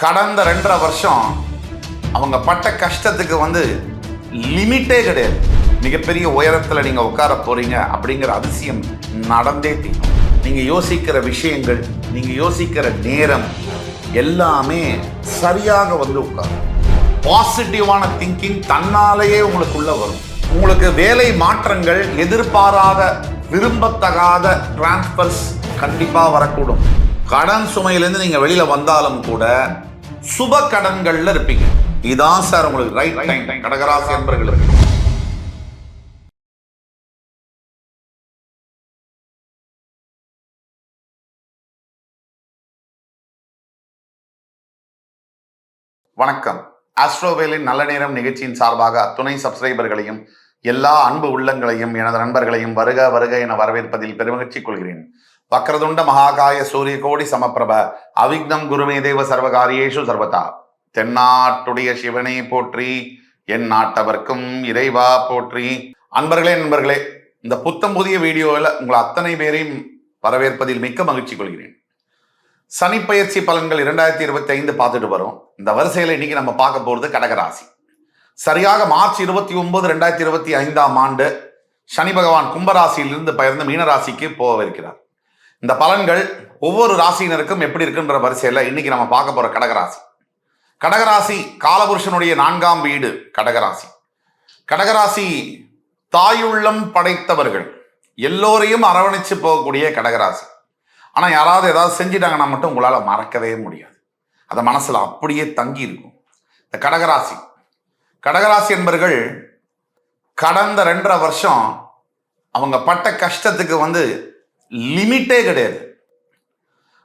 கடந்த ரெண்டரை வருஷம் அவங்க பட்ட கஷ்டத்துக்கு வந்து லிமிட்டே கிடையாது. மிகப்பெரிய உயரத்தில் நீங்கள் உட்கார போகிறீங்க அப்படிங்கிற அதிசயம் நடந்தே தீரும். நீங்கள் யோசிக்கிற விஷயங்கள் நீங்கள் யோசிக்கிற நேரம் எல்லாமே சரியாக வந்து உட்காரும். பாசிட்டிவான திங்கிங் தன்னாலேயே உங்களுக்குள்ளே வரும். உங்களுக்கு வேலை மாற்றங்கள் எதிர்பாராத விரும்பத்தகாத டிரான்ஸ்பர்ஸ் கண்டிப்பாக வரக்கூடும். கடன் சுமையிலேருந்து நீங்க வெளியில வந்தாலும் கூட சுப கடன்கள்ல இருப்பீங்க. இதான் சார் உங்களுக்கு ரைட் டைம் கடகராசி என்பர்களுக்கு வணக்கம். ஆஸ்ட்ரோவேலின் நல்ல நேரம் நிகழ்ச்சியின் சார்பாக துணை சப்ஸ்கிரைபர்களையும் எல்லா அன்பு உள்ளங்களையும் எனது நண்பர்களையும் வருக வருக என வரவேற்பதில் பெருமகிழ்ச்சி கொள்கிறேன். வக்ரதுண்ட மகாகாய சூரிய கோடி சமப்பிரப அவிக்னம் குருமே தேவ சர்வகாரியேஷு சர்வதா. தென்னாட்டுடைய சிவனை போற்றி என் நாட்டவர்க்கும் இறைவா போற்றி. அன்பர்களே நண்பர்களே இந்த புத்தம் புதிய வீடியோவில் உங்கள் அத்தனை பேரையும் வரவேற்பதில் மிக்க மகிழ்ச்சி கொள்கிறேன். சனி பயிற்சி பலன்கள் இரண்டாயிரத்தி இருபத்தி ஐந்து பார்த்துட்டு வரோம். இந்த வரிசையில் இன்னைக்கு நம்ம பார்க்க போகிறது கடகராசி. சரியாக மார்ச் இருபத்தி ஒன்பது ரெண்டாயிரத்தி இருபத்தி ஐந்தாம் ஆண்டு சனி பகவான் கும்பராசியிலிருந்து பயர்ந்து மீனராசிக்கு போகவிருக்கிறார். இந்த பலன்கள் ஒவ்வொரு ராசியினருக்கும் எப்படி இருக்குன்ற வரிசையில் இன்னைக்கு நம்ம பார்க்க போகிற கடகராசி. கடகராசி காலபுருஷனுடைய நான்காம் வீடு கடகராசி. கடகராசி தாயுள்ளம் படைத்தவர்கள். எல்லோரையும் அரவணைச்சு போகக்கூடிய கடகராசி. ஆனால் யாராவது ஏதாவது செஞ்சிட்டாங்கன்னா மட்டும் உங்களால் மறக்கவே முடியாது. அதை மனசில் அப்படியே தங்கி இருக்கும். இந்த கடகராசி. கடகராசி என்பர்கள் கடந்த ரெண்டரை வருஷம் அவங்க பட்ட கஷ்டத்துக்கு வந்து லிமிட்டே கிடையாது.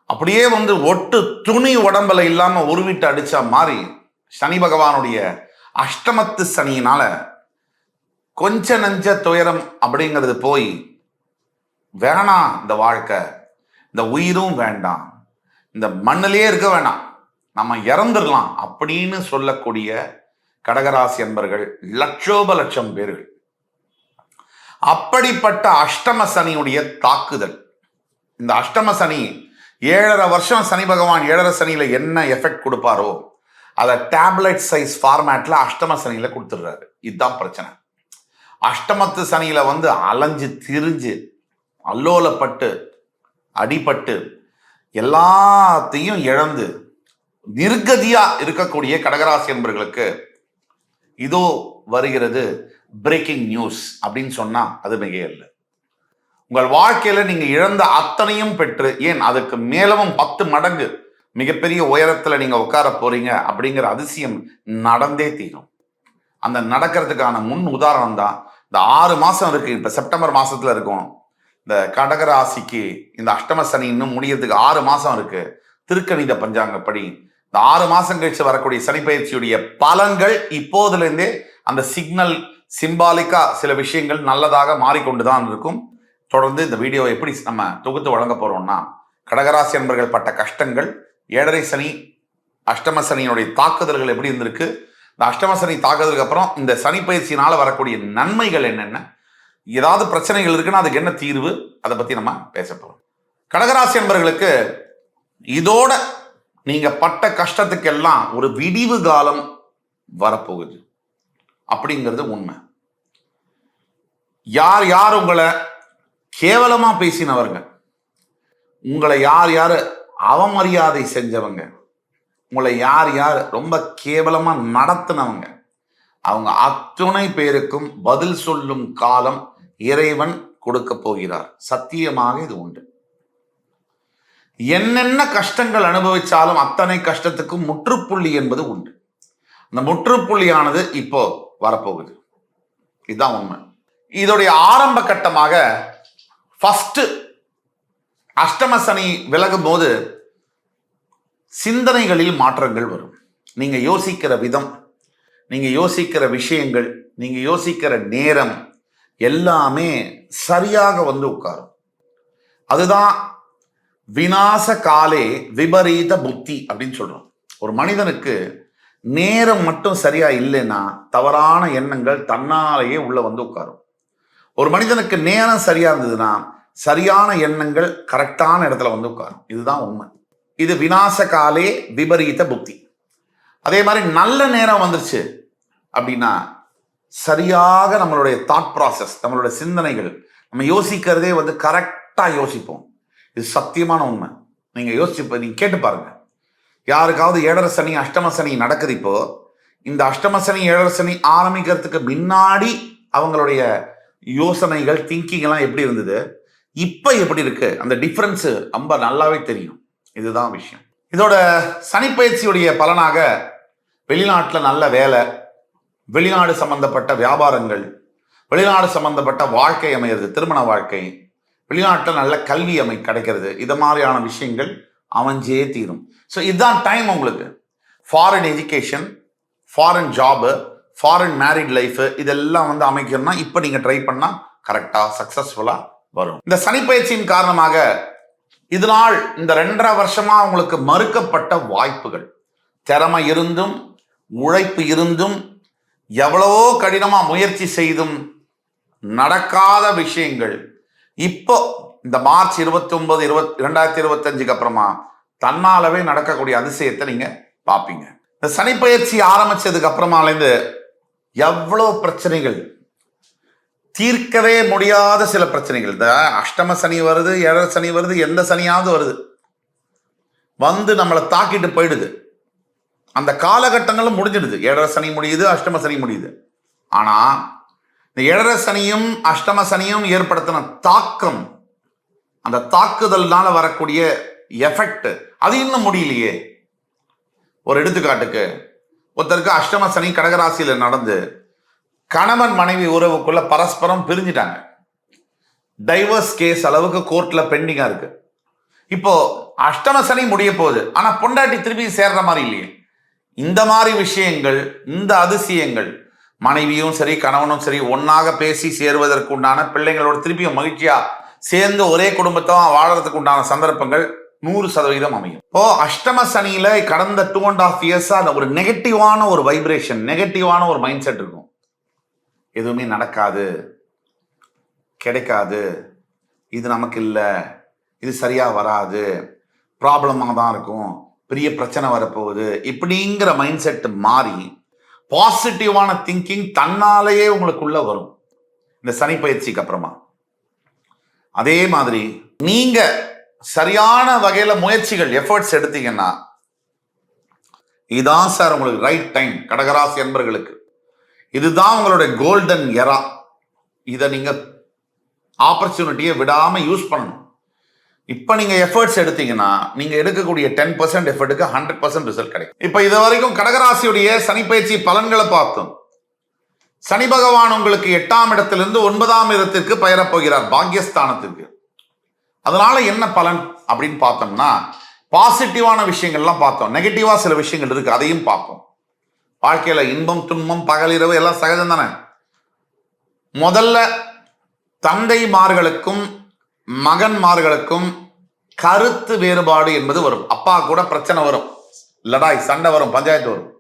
அப்படியே வந்து ஒட்டு துணி உடம்புல இல்லாம உருவிட்டு அடிச்சா மாதிரி சனி பகவானுடைய அஷ்டமத்து சனியினால கொஞ்ச நஞ்ச துயரம் அப்படிங்கிறது போய் வேணாம் இந்த வாழ்க்கை இந்த உயிரும் வேண்டாம் இந்த மண்ணிலே இருக்க வேணாம் நம்ம இறந்துடலாம் அப்படின்னு சொல்லக்கூடிய கடகராசி என்பர்கள் லட்சோப லட்சம் பேர்கள். அப்படிப்பட்ட அஷ்டம சனியுடைய தாக்குதல். இந்த அஷ்டம சனி ஏழரை வருஷம் சனி பகவான் ஏழரை சனியில என்ன எஃபெக்ட் கொடுப்பாரோ அதை டேப்லெட் சைஸ் ஃபார்மேட்ல அஷ்டம சனியில கொடுத்துடுறாரு. இதுதான் பிரச்சனை. அஷ்டமத்து சனியில வந்து அலைஞ்சு திரிஞ்சு அல்லோலப்பட்டு அடிபட்டு எல்லாத்தையும் இழந்து நிர்கதியா இருக்கக்கூடிய கடகராசி என்பர்களுக்கு இதோ வருகிறது பிரேக்கிங் நியூஸ் அப்படின்னு சொன்னா அது மிக இல்லை உங்கள் வாழ்க்கையில நீங்க இழந்த அத்தனையும் பெற்று ஏன் அதுக்கு மேலவும் பத்து மடங்கு மிகப்பெரிய உயரத்துல நீங்க உட்கார போறீங்க அப்படிங்கிற அதிசயம் நடந்தே தீரும். அந்த நடக்கிறதுக்கான முன் உதாரணம் தான் இந்த ஆறு மாசம் இருக்கு. இப்ப செப்டம்பர் மாசத்துல இருக்கும். இந்த கடகராசிக்கு இந்த அஷ்டம சனி இன்னும் முடியறதுக்கு ஆறு மாசம் இருக்கு. திருக்கணித பஞ்சாங்கப்படி இந்த ஆறு மாசம் கழிச்சு வரக்கூடிய சனி பயிற்சியுடைய பலன்கள் இப்போதுல இருந்தே அந்த சிக்னல் சிம்பாலிக்கா சில விஷயங்கள் நல்லதாக மாறிக்கொண்டுதான் இருக்கும். தொடர்ந்து இந்த வீடியோ எப்படி நம்ம தொகுத்து வழங்க போறோம்னா கடகராசி என்பர்கள் பட்ட கஷ்டங்கள் ஏழரை சனி அஷ்டம சனியினுடைய தாக்குதல்கள் எப்படி இருந்திருக்கு இந்த அஷ்டம சனி தாக்குதலுக்கு அப்புறம் இந்த சனி பயிற்சியினால வரக்கூடிய நன்மைகள் என்னென்ன ஏதாவது பிரச்சனைகள் இருக்குன்னா அதுக்கு என்ன தீர்வு அதை பற்றி நம்ம பேச போகிறோம் கடகராசி என்பர்களுக்கு இதோட நீங்கள் பட்ட கஷ்டத்துக்கெல்லாம் ஒரு விடிவு காலம் வரப்போகுது. அப்படிங்கிறது உண்மை. யார் யார் உங்களை கேவலமா பேசினவருங்க? உங்களை யார் யார் அவமரியாதை செஞ்சவங்க? உங்களை யார் யார் ரொம்ப கேவலமா நடத்தினவங்க? அவங்க அத்துணை பேருக்கும் பதில் சொல்லும் காலம் இறைவன் கொடுக்க போகிறார். சத்தியமாக இது உண்டு. என்னென்ன கஷ்டங்கள் அனுபவிச்சாலும் அத்தனை கஷ்டத்துக்கும் முற்றுப்புள்ளி என்பது உண்டு. அந்த முற்றுப்புள்ளியானது இப்போ வரப்போகுது. இதுதான் உண்மை. இதோடைய ஆரம்ப கட்டமாக ஃபஸ்ட்டு அஷ்டம சனி விலகும் போது சிந்தனைகளில் மாற்றங்கள் வரும். நீங்கள் யோசிக்கிற விதம் நீங்கள் யோசிக்கிற விஷயங்கள் நீங்கள் யோசிக்கிற நேரம் எல்லாமே சரியாக வந்து உட்காரும். அதுதான் விநாச காலே விபரீத புத்தி அப்படின்னு சொல்கிறோம் ஒரு மனிதனுக்கு நேரம் மட்டும் சரியா இல்லைன்னா தவறான எண்ணங்கள் தன்னாலேயே உள்ள வந்து உட்காரும். ஒரு மனிதனுக்கு நேரம் சரியா இருந்ததுன்னா சரியான எண்ணங்கள் கரெக்டான இடத்துல வந்து உட்காரும். இதுதான் உண்மை. இது விநாச காலே விபரீத புக்தி அதே மாதிரி நல்ல நேரம் வந்துருச்சு அப்படின்னா சரியாக நம்மளுடைய தாட் ப்ராசஸ் நம்மளுடைய சிந்தனைகள் நம்ம யோசிக்கிறதே வந்து கரெக்டாக யோசிப்போம். இது சத்தியமான உண்மை. நீங்கள் யோசிச்சு நீங்கள் கேட்டு பாருங்கள் யாருக்காவது ஏழரை சனி அஷ்டம சனி நடக்குது இப்போ இந்த அஷ்டம சனி ஏழரை சனி ஆரம்பிக்கிறதுக்கு முன்னாடி அவங்களுடைய யோசனைகள் திங்கிங் எல்லாம் எப்படி இருந்தது? இப்போ எப்படி இருக்கு? அந்த டிஃப்ரென்ஸ் ரொம்ப நல்லாவே தெரியும். இதுதான் விஷயம். இதோட சனிப்பயிற்சியுடைய பலனாக வெளிநாட்டில் நல்ல வேலை வெளிநாடு சம்பந்தப்பட்ட வியாபாரங்கள் வெளிநாடு சம்பந்தப்பட்ட வாழ்க்கை அமையிறது திருமண வாழ்க்கை வெளிநாட்டில் நல்ல கல்வி அமை கிடைக்கிறது இது மாதிரியான விஷயங்கள் அமைஞ்சே தீரும். ஸோ இதுதான் டைம் உங்களுக்கு. Foreign education foreign job foreign married life இதெல்லாம் வந்து அமைக்கணும்னா இப்போ நீங்கள் ட்ரை பண்ணால் கரெக்டாக சக்ஸஸ்ஃபுல்லாக வரும். இந்த சனிப்பயிற்சியின் காரணமாக இதனால் இந்த ரெண்டரை வருஷமாக உங்களுக்கு மறுக்கப்பட்ட வாய்ப்புகள். திறமை இருந்தும் உழைப்பு இருந்தும் எவ்வளவோ கடினமாக முயற்சி செய்தும் நடக்காத விஷயங்கள். இப்போ இந்த மார்ச் இருபத்தி ஒன்பது இருபத் இரண்டாயிரத்தி இருபத்தஞ்சுக்கு அப்புறமா தன்னாலவே நடக்கக்கூடிய அதிசயத்தை நீங்க பார்ப்பீங்க இந்த சனிப்பயிற்சி ஆரம்பிச்சதுக்கு அப்புறமாலேருந்து எவ்வளோ பிரச்சனைகள்? தீர்க்கவே முடியாத சில பிரச்சனைகள். இந்த அஷ்டம சனி வருது ஏழரை சனி வருது எந்த சனியாவது வருது. வந்து நம்மளை தாக்கிட்டு போயிடுது. அந்த காலகட்டங்களும் முடிஞ்சிடுது. ஏழரை சனி முடியுது அஷ்டம சனி முடியுது. ஆனால் இந்த ஏழரை சனியும் அஷ்டம சனியும் ஏற்படுத்தின தாக்கம் அந்த தாக்குதல்னால வரக்கூடிய எஃபெக்ட் அது இன்னும் முடியலையே. ஒரு எடுத்துக்காட்டுக்கு ஒருத்தருக்கு அஷ்டம சனி கடகராசியில் நடந்து கணவன் மனைவி உறவுக்குள்ள பரஸ்பரம் பிரிஞ்சிட்டாங்க. டைவர்ஸ் கேஸ் அளவுக்கு கோர்ட்ல பெண்டிங்கா இருக்கு. இப்போ அஷ்டம சனி முடிய போகுது. ஆனா பொண்டாட்டி திருப்பி சேர்ற மாதிரி இல்லையே. இந்த மாதிரி விஷயங்கள் இந்த அதிசயங்கள் மனைவியும் சரி கணவனும் சரி ஒன்னாக பேசி சேருவதற்குண்டான பிள்ளைங்களோட திருப்பியும் மகிழ்ச்சியா சேர்ந்து ஒரே குடும்பத்தை வாழறதுக்கு உண்டான சந்தர்ப்பங்கள் நூறு சதவீதம் அமையும். இப்போ அஷ்டம சனியில கடந்த டூ அண்ட் ஆஃப் இயர்ஸா ஒரு நெகட்டிவான ஒரு வைப்ரேஷன் நெகட்டிவான ஒரு மைண்ட் செட் இருக்கும். எதுவுமே நடக்காது கிடைக்காது இது நமக்கு இல்லை இது சரியா வராது ப்ராப்ளமாக தான் இருக்கும் பெரிய பிரச்சனை வரப்போகுது இப்படிங்கிற மைண்ட் செட் மாறி பாசிட்டிவான திங்கிங் தன்னாலேயே உங்களுக்குள்ள வரும். இந்த சனி பயிற்சிக்கு அப்புறமா. அதே மாதிரி நீங்க சரியான வகையில முயற்சிகள் எஃபர்ட்ஸ் எடுத்தீங்கன்னா இதுதான் சார் உங்களுக்கு ரைட் டைம் கடகராசி என்பர்களுக்கு இதுதான் உங்களுடைய கோல்டன் எரா இதை நீங்க ஆப்பர்ச்சுனிட்டியை விடாம யூஸ் பண்ணணும். இப்போ நீங்க எஃபர்ட்ஸ் எடுத்தீங்கன்னா நீங்க எடுக்கக்கூடிய டென் பர்சன்ட் எஃபர்ட்டுக்கு ஹண்ட்ரட் பர்சன்ட் ரிசல்ட் கிடைக்கும். இப்போ இது வரைக்கும் கடகராசியுடைய சனிப்பயிற்சி பலன்களை பார்த்தோம். சனி பகவான் உங்களுக்கு எட்டாம் இடத்திலிருந்து ஒன்பதாம் இடத்திற்கு பெயரப் போகிறார் பாக்யஸ்தானத்திற்கு அதனால என்ன பலன் அப்படின்னு பார்த்தோம்னா பாசிட்டிவான விஷயங்கள்லாம் பார்த்தோம். நெகட்டிவா சில விஷயங்கள் இருக்கு அதையும் பார்ப்போம். வாழ்க்கையில இன்பம் துன்பம் பகலிரவு எல்லாம் சகஜம் தானே? முதல்ல தந்தைமார்களுக்கும் மகன்மார்களுக்கும் கருத்து வேறுபாடு என்பது வரும். அப்பா கூட பிரச்சனை வரும். லடாய் சண்டை வரும் பஞ்சாயத்து வரும்.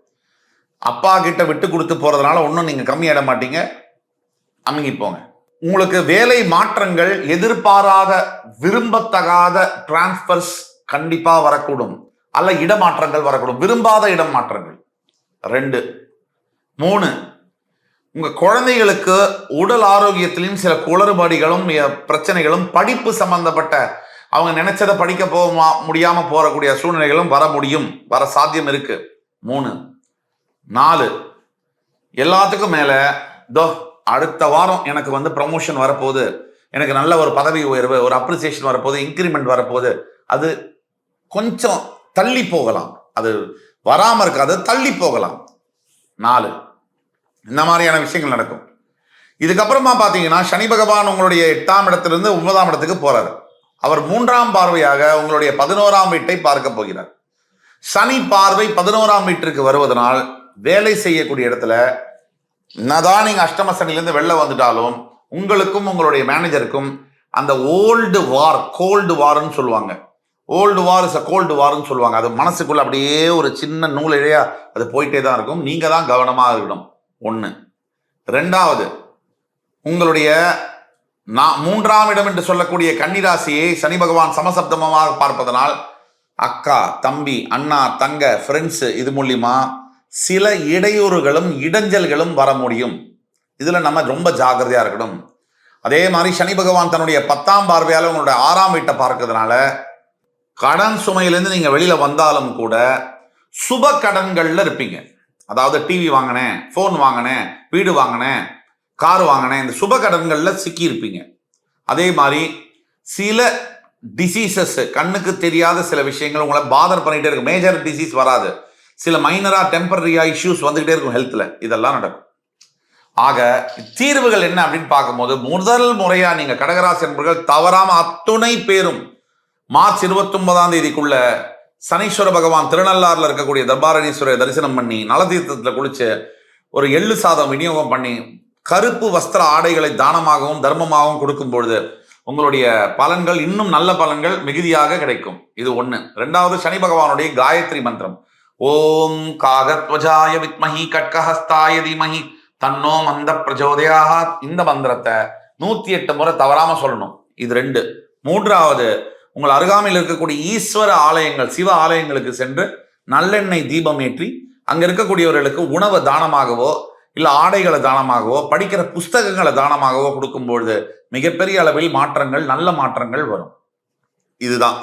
அப்பா கிட்ட விட்டு கொடுத்து போறதுனால ஒன்றும் நீங்க கம்மியாயிட மாட்டீங்க. அமைங்கி போங்க. உங்களுக்கு வேலை மாற்றங்கள் எதிர்பாராத விரும்பத்தகாத டிரான்ஸ்பர்ஸ் கண்டிப்பாக வரக்கூடும். அல்ல இடமாற்றங்கள் வரக்கூடும். விரும்பாத இடம் மாற்றங்கள் ரெண்டு. மூணு. உங்க குழந்தைகளுக்கு உடல் ஆரோக்கியத்திலும் சில குளறுபடிகளும் பிரச்சனைகளும் படிப்பு சம்பந்தப்பட்ட அவங்க நினைச்சதை படிக்க போக முடியாமல் முடியாம போறக்கூடிய சூழ்நிலைகளும் வர முடியும். வர சாத்தியம் இருக்கு. மூணு. நாலு. எல்லாத்துக்கும் மேல தோ அடுத்த வாரம் எனக்கு வந்து ப்ரமோஷன் வரப்போகுது. எனக்கு நல்ல ஒரு பதவி உயர்வு ஒரு அப்ரிசியேஷன் வரப்போகுது இன்க்ரிமெண்ட் வரப்போகுது. அது கொஞ்சம் தள்ளி போகலாம். அது வராம இருக்காது தள்ளி போகலாம். நாலு. இந்த மாதிரியான விஷயங்கள் நடக்கும். இதுக்கப்புறமா பார்த்தீங்கன்னா சனி பகவான் உங்களுடைய எட்டாம் இடத்திலிருந்து ஒன்பதாம் இடத்துக்கு போறாரு. அவர் மூன்றாம் பார்வையாக உங்களுடைய பதினோராம் வீட்டை பார்க்க போகிறார். சனி பார்வை பதினோராம் வீட்டிற்கு வருவதனால் வேலை செய்யக்கூடிய இடத்துல என்னதான் நீங்க அஷ்டம சனிலேருந்து வெளில வந்துட்டாலும் உங்களுக்கும் உங்களுடைய மேனேஜருக்கும் அந்த ஓல்டு வார் கோல்டு வார்னு சொல்லுவாங்க. Old war is a cold வார்னு சொல்லுவாங்க. அது மனசுக்குள்ள அப்படியே ஒரு சின்ன நூலிழையா அது போயிட்டே தான் இருக்கும். நீங்க தான் கவனமாக இருக்கணும். ஒன்று ரெண்டாவது உங்களுடைய நான் மூன்றாம் இடம் என்று சொல்லக்கூடிய கன்னிராசியை சனி பகவான் சமசப்தமமாக பார்ப்பதனால் அக்கா தம்பி அண்ணா தங்க ஃப்ரெண்ட்ஸு இது மூலியமாக சில இடையூறுகளும் இடைஞ்சல்களும் வர முடியும். இதில் நம்ம ரொம்ப ஜாக்கிரதையாக இருக்கணும். அதே மாதிரி சனி பகவான் தன்னுடைய பத்தாம் பார்வையால் உங்களுடைய ஆறாம் வீட்டை பார்க்கறதுனால கடன் சுமையிலேருந்து நீங்கள் வெளியில் வந்தாலும் கூட சுப கடன்களில் இருப்பீங்க. அதாவது டிவி வாங்கினேன் ஃபோன் வாங்கினேன் வீடு வாங்கினேன் கார் வாங்கினேன் இந்த சுப கடன்களில் சிக்கியிருப்பீங்க அதே மாதிரி சில டிசீசஸ் கண்ணுக்கு தெரியாத சில விஷயங்கள் உங்களை பாதர் பண்ணிகிட்டே இருக்கும் மேஜர் டிசீஸ் வராது. சில மைனராக டெம்பரரியாக இஷ்யூஸ் வந்துக்கிட்டே இருக்கும் ஹெல்த்தில் இதெல்லாம் நடக்கும். ஆக தீர்வுகள் என்ன அப்படின்னு பார்க்கும்போது முதல் முறையாக நீங்கள் கடகராசி என்பர்கள் தவறாமல் அத்துணை பேரும் மார்ச் இருபத்தி ஒன்பதாம் தேதிக்குள்ள சனீஸ்வர பகவான் திருநள்ளாறுல இருக்கக்கூடிய தர்பாரணீஸ்வரரை தரிசனம் பண்ணி நலதீர்த்தத்தில் குளிச்சு ஒரு எள்ளு சாதம் விநியோகம் பண்ணி கருப்பு வஸ்திர ஆடைகளை தானமாகவும் தர்மமாகவும் கொடுக்கும் பொழுது உங்களுடைய பலன்கள் இன்னும் நல்ல பலன்கள் மிகுதியாக கிடைக்கும். இது ஒன்று ரெண்டாவது சனி பகவானுடைய காயத்ரி மந்திரம். ஓம் காகத்வஜாய வித்மஹி கட்கஹஸ்தாய தீமஹி. தன்னோ மந்த பிரஜோதயாக இந்த மந்திரத்தை நூத்தி எட்டு முறை தவறாம சொல்லணும். இது ரெண்டு. மூன்றாவது உங்கள் அருகாமையில் இருக்கக்கூடிய ஈஸ்வர ஆலயங்கள் சிவ ஆலயங்களுக்கு சென்று நல்லெண்ணெய் தீபம் ஏற்றி அங்க இருக்கக்கூடியவர்களுக்கு உணவு தானமாகவோ இல்ல ஆடைகளை தானமாகவோ படிக்கிற புஸ்தகங்களை தானமாகவோ கொடுக்கும்பொழுது மிகப்பெரிய அளவில் மாற்றங்கள் நல்ல மாற்றங்கள் வரும். இதுதான்.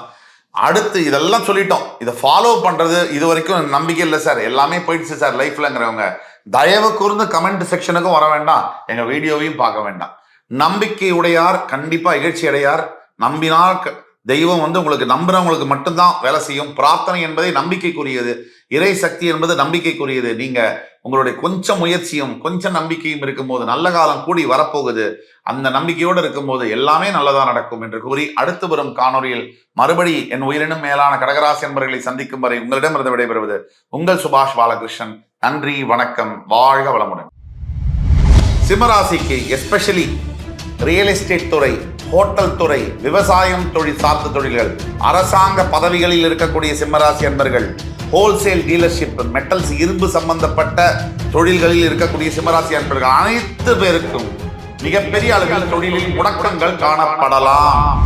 அடுத்து இதெல்லாம் சொல்லிட்டோம். இதை ஃபாலோ பண்றது இது வரைக்கும் நம்பிக்கை இல்லை சார். எல்லாமே போயிடுச்சு சார் லைஃப்லங்கிறவங்க தயவு கூர்ந்து கமெண்ட் செக்ஷனுக்கும் வர வேண்டாம். எங்க வீடியோவையும் பார்க்க வேண்டாம். நம்பிக்கை உடையார் கண்டிப்பா இகழ்ச்சி அடையார். நம்பினால் க- தெய்வம் வந்து உங்களுக்கு நம்புறவங்களுக்கு மட்டும்தான் வேலை செய்யும். பிரார்த்தனை என்பதை நம்பிக்கைக்குரியது. இறை சக்தி என்பது நம்பிக்கைக்குரியது. நீங்க உங்களுடைய கொஞ்சம் முயற்சியும் கொஞ்சம் நம்பிக்கையும் இருக்கும்போது நல்ல காலம் கூடி வரப்போகுது. அந்த நம்பிக்கையோடு இருக்கும்போது எல்லாமே நல்லதா நடக்கும் என்று கூறி அடுத்து வரும் காணொலியில் மறுபடி என் உயிரினும் மேலான கடகராசி என்பர்களை சந்திக்கும் வரை உங்களிடமிருந்து விடைபெறுவது உங்கள் சுபாஷ் பாலகிருஷ்ணன். நன்றி வணக்கம் வாழ்க வளமுடன். சிம்மராசிக்கு எஸ்பெஷலி ரியல் எஸ்டேட் துறை ஹோட்டல் துறை விவசாயம் தொழில் சார்ந்த தொழில்கள் அரசாங்க பதவிகளில் இருக்கக்கூடிய சிம்மராசி அன்பர்கள் ஹோல்சேல் டீலர்ஷிப் மெட்டல்ஸ் இரும்பு சம்பந்தப்பட்ட தொழில்களில் இருக்கக்கூடிய சிம்மராசி அன்பர்கள் அனைத்து பேருக்கும் மிகப்பெரிய அளவில் தொழிலில் முடக்கங்கள் காணப்படலாம்.